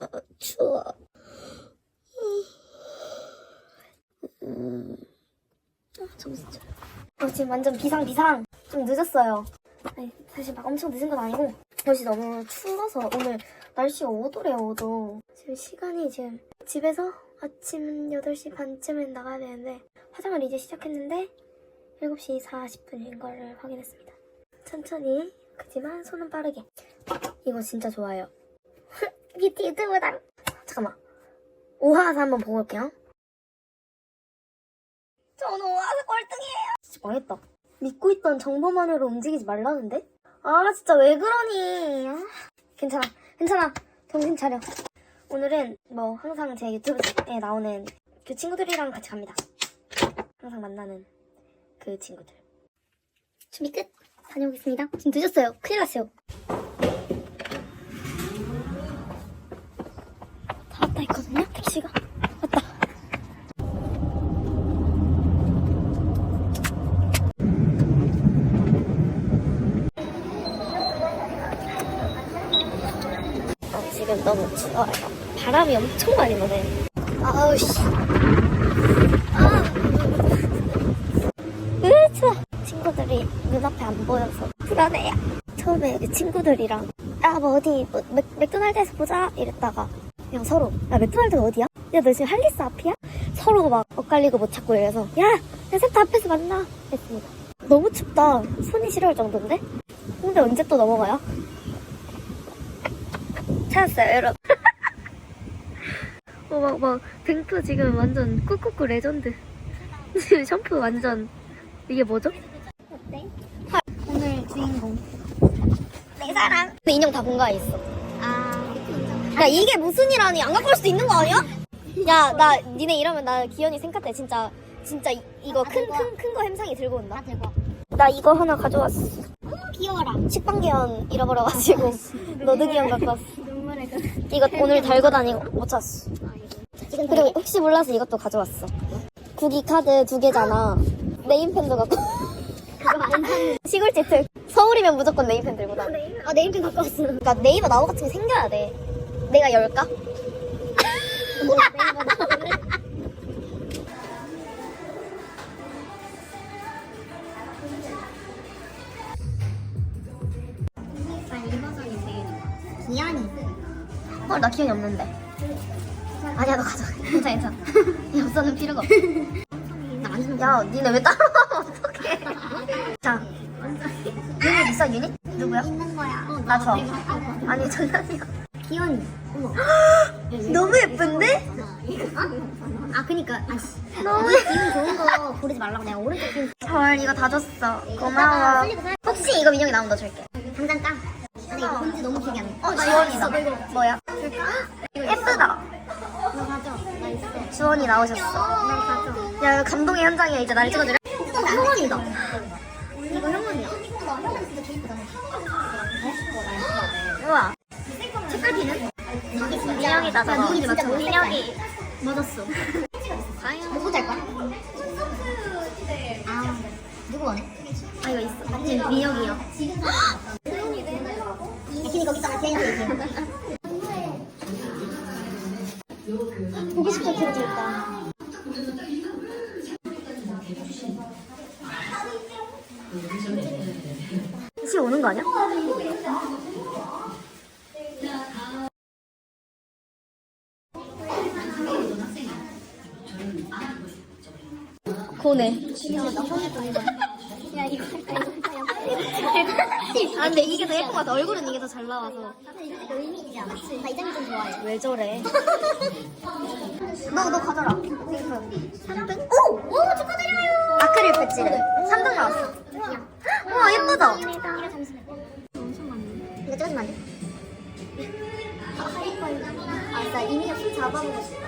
아, 추워. 음. 아, 정신. 어, 지금 완전 비상 비상. 좀 늦었어요. 아니, 사실 막 엄청 늦은 건 아니고 날씨 너무 추워서 오늘 날씨가 5도래요 5도. 지금 시간이 지금 집에서 아침 8시 반쯤에 나가야 되는데 화장을 이제 시작했는데 7시 40분인 걸 확인했습니다. 천천히 그지만 손은 빠르게. 이거 진짜 좋아요. 뷰티 유튜브당. 잠깐만. 오하사 한번 보고 올게요. 저는 오하사 꼴등이에요. 진짜 망했다. 믿고 있던 정보만으로 움직이지 말라는데? 아 진짜 왜 그러니? 아, 괜찮아, 괜찮아. 정신 차려. 오늘은 뭐 항상 제 유튜브에 나오는 그 친구들이랑 같이 갑니다. 항상 만나는 그 친구들. 준비 끝. 다녀오겠습니다. 지금 늦었어요. 큰일 났어요. 다 왔다 했거든요, 택 시가. 왔다. 아, 지금 너무 추워요. 바람이 엄청 많이 부네. 아우, 씨. 아. 눈앞에 안 보여서 불안해요. 처음에 그 친구들이랑, 아, 뭐 어디, 뭐, 맥, 맥도날드에서 보자. 이랬다가, 그냥 서로, 야, 맥도날드 어디야? 야, 너 지금 할리스 앞이야? 서로 막 엇갈리고 못 찾고 이래서, 야! 야, 세트 앞에서 만나! 했습니다. 너무 춥다. 손이 시려울 정도인데? 근데 언제 또 넘어가요? 찾았어요, 여러분. 어, 막, 막, 뱅크 지금 완전 꾹꾹꾹 레전드. 지금 샴푸 완전, 이게 뭐죠? 어때? 오늘 주인공. 내 사랑. 그 인형 다 본가에 있어. 아. 야, 이게 무슨 일하니? 안 갖고 올 수도 있는 거 아니야? 야, 나, 니네 이러면 나 기현이 생각 때 진짜, 진짜 이, 이거 큰, 큰, 큰 거 햄상이 들고 온다. 나 이거 하나 가져왔어. 귀여워라. 식빵기현 잃어버려가지고 너드기현 갖고 왔어. 이거 오늘 달고 다니고 못 찾았어. 그리고 혹시 몰라서 이것도 가져왔어. 구기 카드 두 개잖아. 네임펜도 갖고. 시골 찌특. 서울이면 무조건 네임펜 들고 다녀. 아, 네임펜 갖고 왔어. 그러니까 네이버 나우 같은 게 생겨야 돼. 내가 열까? 아, 이 버전인데. 기한이. 헐, 나 기억이 없는데. 아니야, 너 가져. 괜찮아, 괜찮아. 엽서는 필요가 없어. 야, 니네 왜 따라하면 어떡해. 자, 유닛 있어, 유닛? 누구야? 있는 거야. 어, 나 왔어. 아니, 장난이야. 어머. 너무 예쁜데? 아, 그니까. 아씨. 너무 기분 좋은 거 고르지 말라고 내가 오른쪽 기운. 헐, 이거 다 줬어. 고마워. 혹시 이거 민영이 나오면 너 줄게. 당장 까. 근데 이거 본지 너무 기억이 안 나. 어, 주원이다. 뭐야? 예쁘다. 너 가져. 나 있어. 주원이 나오셨어. 야, 이거 감동의 현장이야. 이제 날 찍어드려? 어, 형원이다. 민영이다, 저거. 누구인지 맞춰. 민영이. 맞았어. 누구 잘 거야? 아, 누구 원해? 아, 이거 있어. 맞지? 민영이요. 예kin이 거기 있잖아, 기현이 얘기. 보고 싶다, 기분 좋다. 혹시 오는 거 아니야? 고네. 야, 이거 아, 근데 이게 더 예쁜 것 같아. 얼굴은 이게 더 잘 나와서. 이거 의미이지 않았지? 나이 장면 좀 좋아해. 왜 저래? 너, 너 가져라. 3등? 오! 오, 축하드려요! 아크릴 배지를. 3등 나왔어. 우와, 예쁘다. 이거 잠시만. 엄청 많네. 이거 찍어주면 안 돼? 아, 나 이민혁 손 잡아보고 싶다.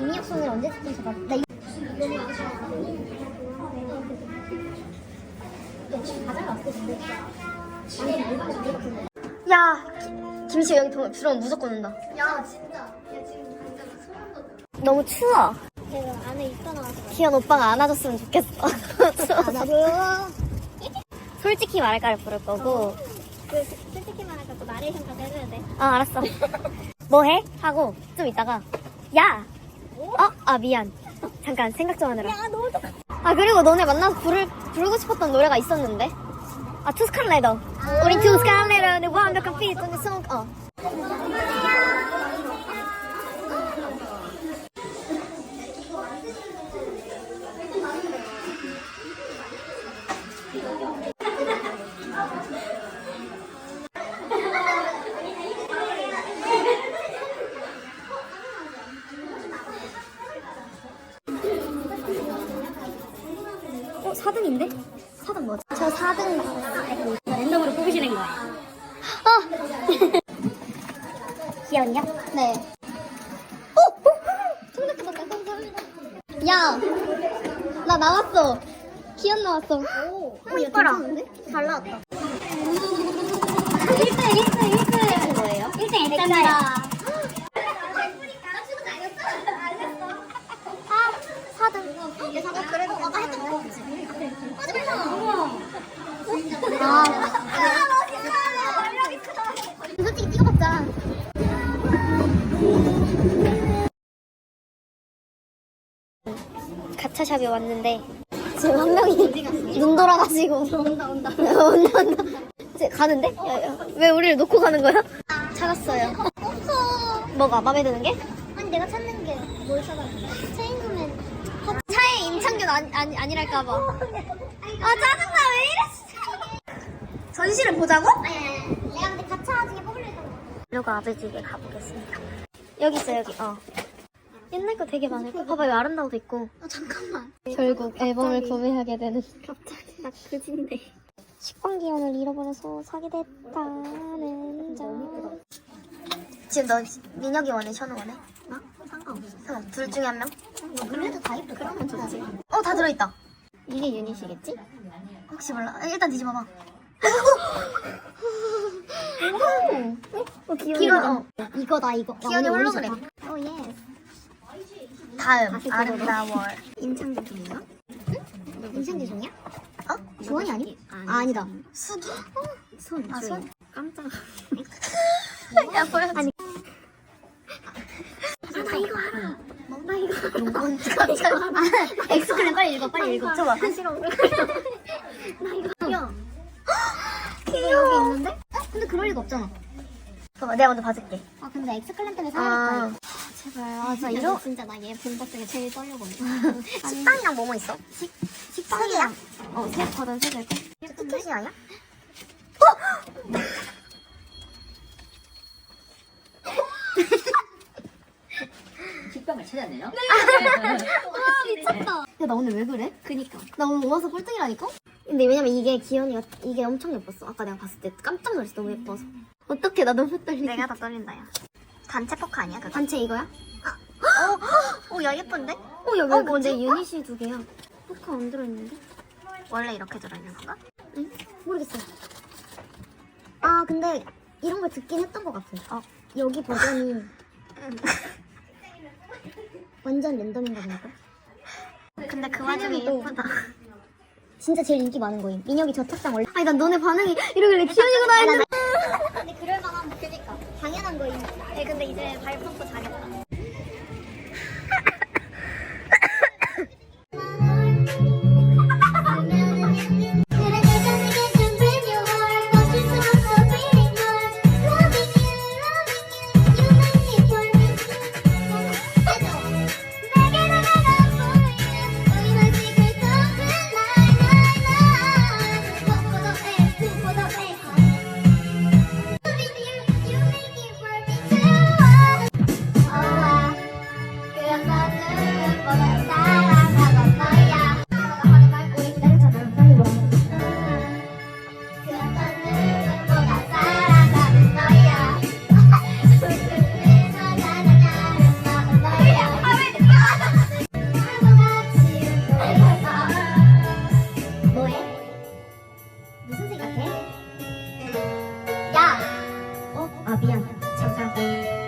이민혁 손을 언제 좀 잡아? 나 야, 기- 김치 여기 도- 들어오면 무조건 온다. 야, 진짜. 야, 지금 당장 소름 돋아. 너무 추워. 제가 안에 있어 나와서. 기현 오빠가 안아줬으면 좋겠어. 안아줘요. 솔직히 말할까를 부를 거고 그 솔직히 말해서 그 나레이션 까지 해줘야 돼. 아 알았어. 뭐 해? 하고 좀 이따가 야. 어? 아 미안. 잠깐 생각 좀 하느라. 야 너무 좋아 그리고 너네 만나서 부를 부르고 싶었던 노래가 있었는데. 아 투스칸 레더. 우리 투스칸 레더는 완벽한 피트. 어. 4등인데? 4등 뭐지? 저 4등 랜덤으로 뽑으시는 거예요. 아! 귀여웠냐? 네. 어? 어? 정답 받았다. 감사합니다. 야! 나 나왔어. 기현 나왔어. 오, 어, 이뻐라. 잘 나왔다. 1등, 1등, 1등. 뭐예요? 1등 액자입니다. 아, 4등. 이게 4등 그래도 너가 했던 거 없지? 아. 가차샵에 왔는데 지금 한 명이 눈 돌아가지고 온다 온다 온다 온다 이제 가는데? 야, 야. 왜 우리를 놓고 가는 거야? 찾았어요. 뭐가 마음에 드는 게? 아니 내가 찾는 게 뭘 찾았는데? 체인구맨. 차에 임창균 아니, 아니, 아니랄까봐 아 짜증나 전시를 보자고? 아니. 내가 근데 가차 중에 뽑으려 했던 거. 누가 아버지에게 가보겠습니다 여기 있어 여기 어 옛날 거 되게 많을 거 봐봐 여기 아름다워도 있고 아 잠깐만. 결국 앨범을 구매하게 되는 갑자기 나 그진데. 식빵 기원을 잃어버려서 사게 됐다는 점 지금 너 민혁이 원해 현우 원해? 나 상관없어. 응, 둘 중에 한 명? 그래도 다 이쁘다. 그러면 좋지. 어, 다 들어있다. 이게 유닛이겠지? 혹시 몰라. 아, 일단 뒤집어봐. 어 귀여워. 어. 이거다 이거. 기현이 홀로그램. 오 예. 다음, 다시 아름다워. 중인가? 응? 임창규 중이야? 어? 주원이 아니? 아 아니다. 수기? 손. 아, 손? 깜짝. 야, 보여. 아니, 나 이거 알아. 나 이거. 뭔 깜짝이야. 엑스클램 빨리 읽어 빨리 읽어. 줘봐. 아. 나 이거. 야. 여기 있는데? 어? 근데 그럴 리가 없잖아. 잠깐만, 내가 먼저 봐줄게. 아 근데 엑스클램 때문에 아, 사야겠다. 제발. 아, 진짜 이거 이러. 진짜 나 얘 본 것 중에 제일 떨려거든. 식빵이랑 뭐뭐 있어? 식세 식빵이야. 개야? 어, 세 거든 세 개. 티켓이 아니야? 식빵을 찾았네요. 미쳤다. 야, 나 오늘 왜 그래? 그니까. 나 오늘 모아서 꼴등이라니까? 근데 왜냐면 이게 기현이가 이게 엄청 예뻤어. 아까 내가 봤을 때 깜짝 놀랐어. 너무 예뻐서. 어떡해, 나 너무 떨린다. 내가 다 떨린다 야. 단체 포크 아니야 그거? 단체 이거야? 오, 야 예쁜데? 어, 야, 왜 어, 근데 뭐지? 유닛이 두 개야? 포크 안 들어있는데? 원래 이렇게 들어있는 건가? 모르겠어. 아 근데 이런 걸 듣긴 했던 것 같아. 어. 여기 버전이 완전 랜덤인가 보니까. 근데 그 와중에 예쁘다. 아, 진짜 제일 인기 많은 거임. 민혁이 저 책상 원래. 아니, 난 너네 반응이 이러길래 기현이가 나 했는데. 근데 그럴 만한 그니까 당연한 거임. 네, 근데 이제 발표도 잘했다.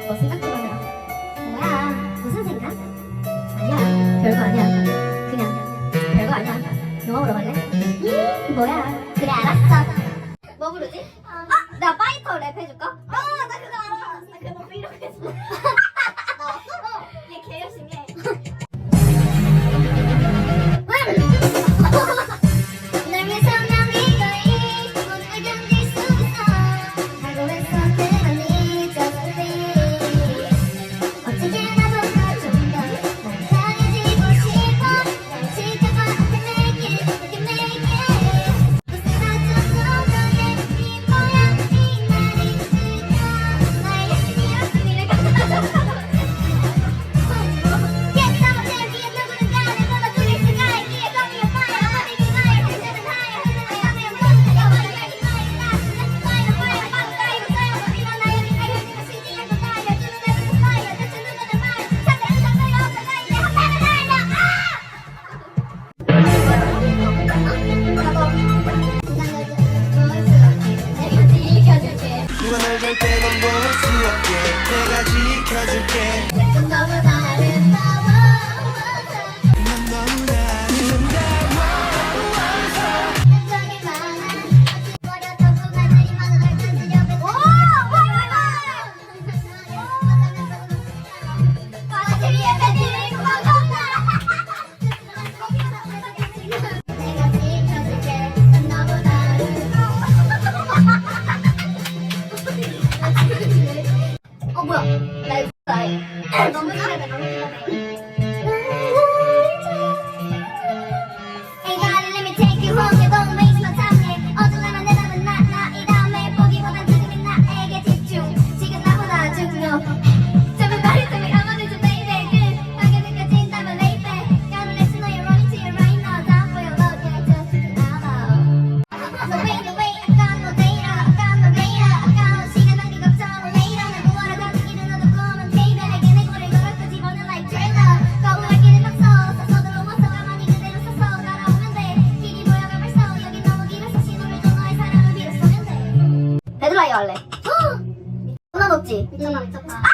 너 생각해봐라. 뭐야? 무슨 생각? 아니야. 별거 아니야. 그냥 별거 아니야. 영화 보러 갈래? 음, 뭐야? 그래 알았어. 뭐 부르지? 어. สมัครสภา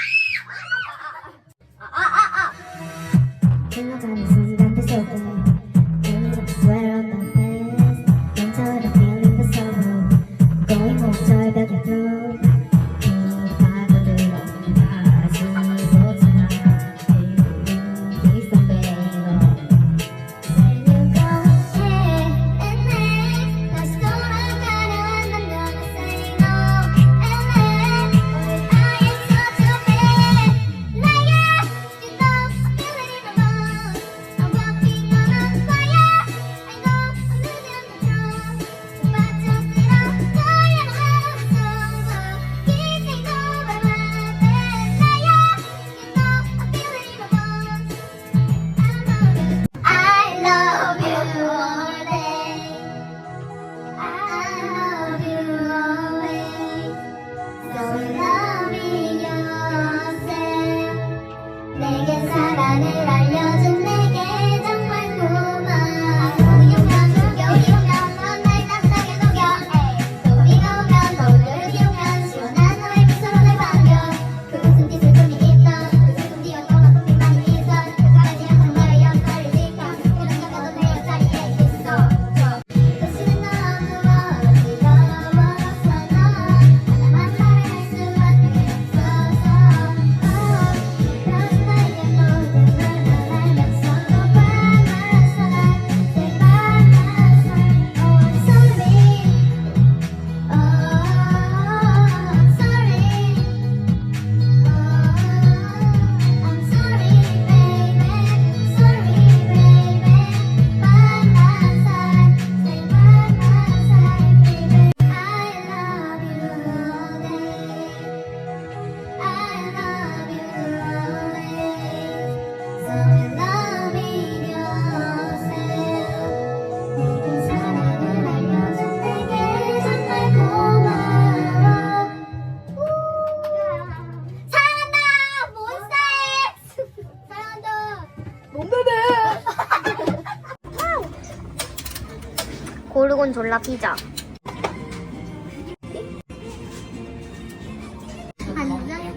졸라 피자.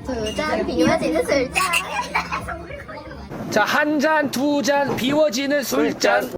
한잔두잔 비워지는 술잔. 자, 한 잔, 두 잔, 비워지는 술잔.